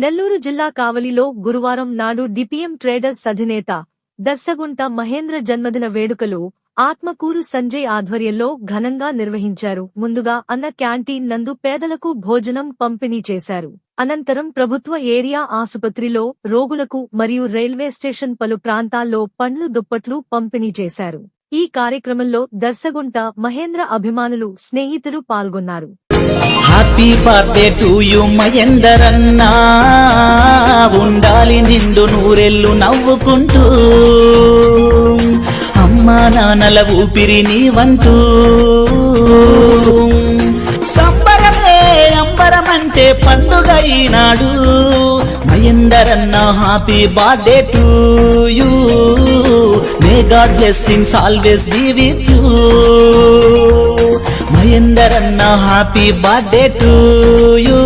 నెల్లూరు జిల్లా కావలిలో గురువారం నాడు డిపిఎం ట్రేడర్స్ అధినేత దర్శగుంట మహేంద్ర జన్మదిన వేడుకలు ఆత్మకూరు సంజయ్ ఆధ్వర్యంలో ఘనంగా నిర్వహించారు. ముందుగా అన్న క్యాంటీన్ నందు పేదలకు భోజనం పంపిణీ చేశారు. అనంతరం ప్రభుత్వ ఏరియా ఆసుపత్రిలో రోగులకు మరియు రైల్వే స్టేషన్ పలు ప్రాంతాల్లో పండ్లు దుప్పట్లు పంపిణీ చేశారు. ఈ కార్యక్రమంలో దర్శగుంట మహేంద్ర అభిమానులు స్నేహితులు పాల్గొన్నారు. హ్యాపీ బర్త్డే టు యు మహేందరన్నా. ఉండాలి నిండు నూరెళ్ళు నవ్వుకుంటూ. అమ్మా నాన్నల ఊపిరి నీవంటూ. సంబరమే అంబరమంటే పండుగ ఈనాడు మహేందరన్న happy birthday to you may God blessings always be with you మహేందరన్న happy birthday to you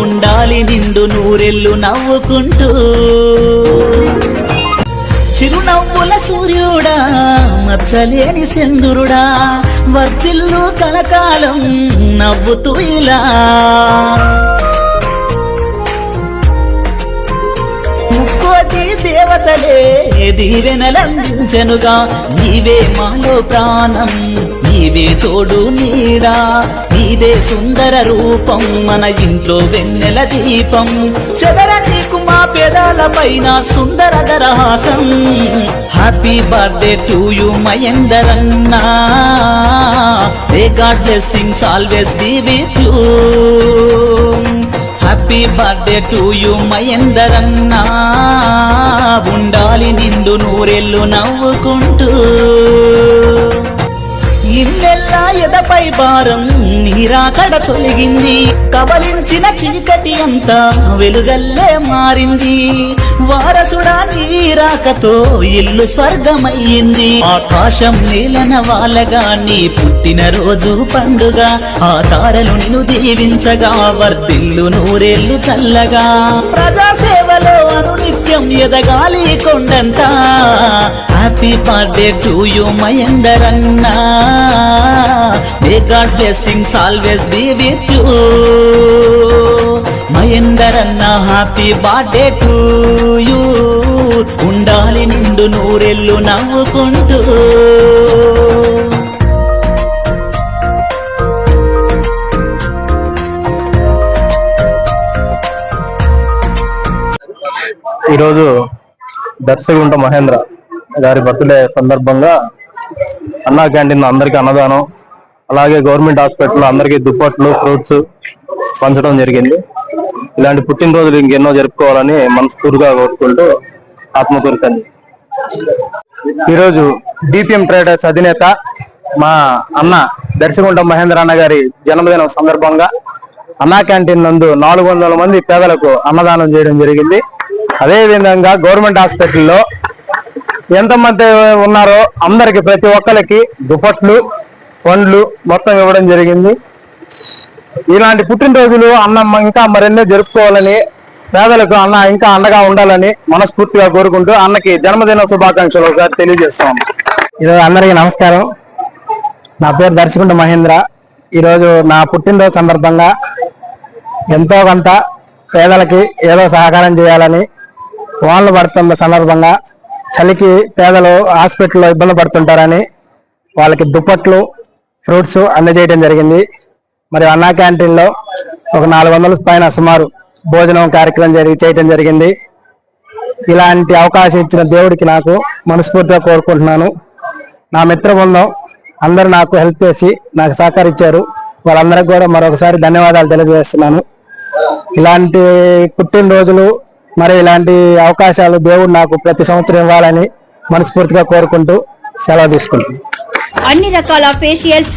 ఉండాలి నిండు నూరెళ్ళు నవ్వుకుంటూ. చిరునవ్వుల సూర్యుడా మచ్చలేని సెందురుడా వర్తిల్లు కలకాలం నవ్వుతూ ఇలా. ముక్కోటి దేవతలే దీవెనలందించనుగా నీవే మాలో ప్రాణం నీవే తోడు నీడా నీదే సుందర రూపం మన ఇంట్లో వెన్నెల దీపం. చెదర నీకు మా పెదాల పైన సుందర దరహాసం. Happy birthday to you మయందరన్నా they God blessings always be with you happy birthday to you మయందరన్నా ఉండాలి నిండు నూరెళ్ళు నవ్వుకుంటూ. ఇల్లెల్లా ఎదపై భారం నీరాకడ తొలగింది. కబలించిన చీకటి అంతా వెలుగల్లే మారింది. వారసుడా నీరాకతో ఇల్లు స్వర్గమయ్యింది. ఆకాశం నీలన వాలగా నీ పుట్టిన రోజు పండుగ. ఆ తారలు నిన్ను దీవించగా వర్తిల్లు నూరేళ్ళు చల్లగా. ప్రజాసేవలో అనునిత్యం ఎదగాలి కొండంత. Happy birthday to you మయందరన్నా may God blessings always be with you మయందరన్నా happy birthday to you ఉండాలి నిండు నూరెళ్ళు నవ్వుకుంటూ. ఈరోజు దర్శగుంట మహేంద్ర గారి బర్త్డే సందర్భంగా అన్నా క్యాంటీన్ అందరికీ అన్నదానం అలాగే గవర్నమెంట్ హాస్పిటల్ అందరికీ దుప్పట్లు ఫ్రూట్స్ పంచడం జరిగింది. ఇలాంటి పుట్టినరోజులు ఇంకెన్నో జరుపుకోవాలని మనస్ఫూర్తిగా కోరుకుంటూ ఆత్మకూరు తల్లి ఈరోజు డిపిఎం ట్రేడర్స్ అధినేత మా అన్న దర్శకుంట మహేంద్ర అన్న గారి జన్మదినం సందర్భంగా అన్నా క్యాంటీన్ నందు నాలుగు వందల మంది పేదలకు అన్నదానం చేయడం జరిగింది. అదే విధంగా గవర్నమెంట్ హాస్పిటల్లో ఎంతమంది ఉన్నారో అందరికి ప్రతి ఒక్కరికి దుప్పట్లు పండ్లు మొత్తం ఇవ్వడం జరిగింది. ఇలాంటి పుట్టినరోజులు అన్న ఇంకా మరెన్నో జరుపుకోవాలని పేదలకు అన్న ఇంకా అండగా ఉండాలని మనస్ఫూర్తిగా కోరుకుంటూ అన్నకి జన్మదిన శుభాకాంక్షలు ఒకసారి తెలియజేస్తాం. ఈరోజు అందరికీ నమస్కారం. నా పేరు దర్శకుంట మహేంద్ర. ఈరోజు నా పుట్టినరోజు సందర్భంగా ఎంతో కొంత పేదలకి ఏదో సహకారం చేయాలని వాళ్ళు పడుతున్న సందర్భంగా చలికి పేదలు హాస్పిటల్లో ఇబ్బంది పడుతుంటారని వాళ్ళకి దుప్పట్లు ఫ్రూట్స్ అందజేయడం జరిగింది. మరి అన్నా క్యాంటీన్లో ఒక నాలుగు వందల పైన సుమారు భోజనం కార్యక్రమం జరిగి చేయటం జరిగింది. ఇలాంటి అవకాశం ఇచ్చిన దేవుడికి నాకు మనస్ఫూర్తిగా కోరుకుంటున్నాను. నా మిత్ర బృందం అందరూ నాకు హెల్ప్ చేసి నాకు సహకరించారు వాళ్ళందరికీ కూడా మరొకసారి ధన్యవాదాలు తెలియజేస్తున్నాను. ఇలాంటి పుట్టినరోజులు మరి ఇలాంటి అవకాశాలు దేవుడు నాకు ప్రతి సంవత్సరం ఇవ్వాలని మనస్ఫూర్తిగా కోరుకుంటూ సెలవు తీసుకుంటున్నాను. అన్ని రకాల ఫేషియల్స్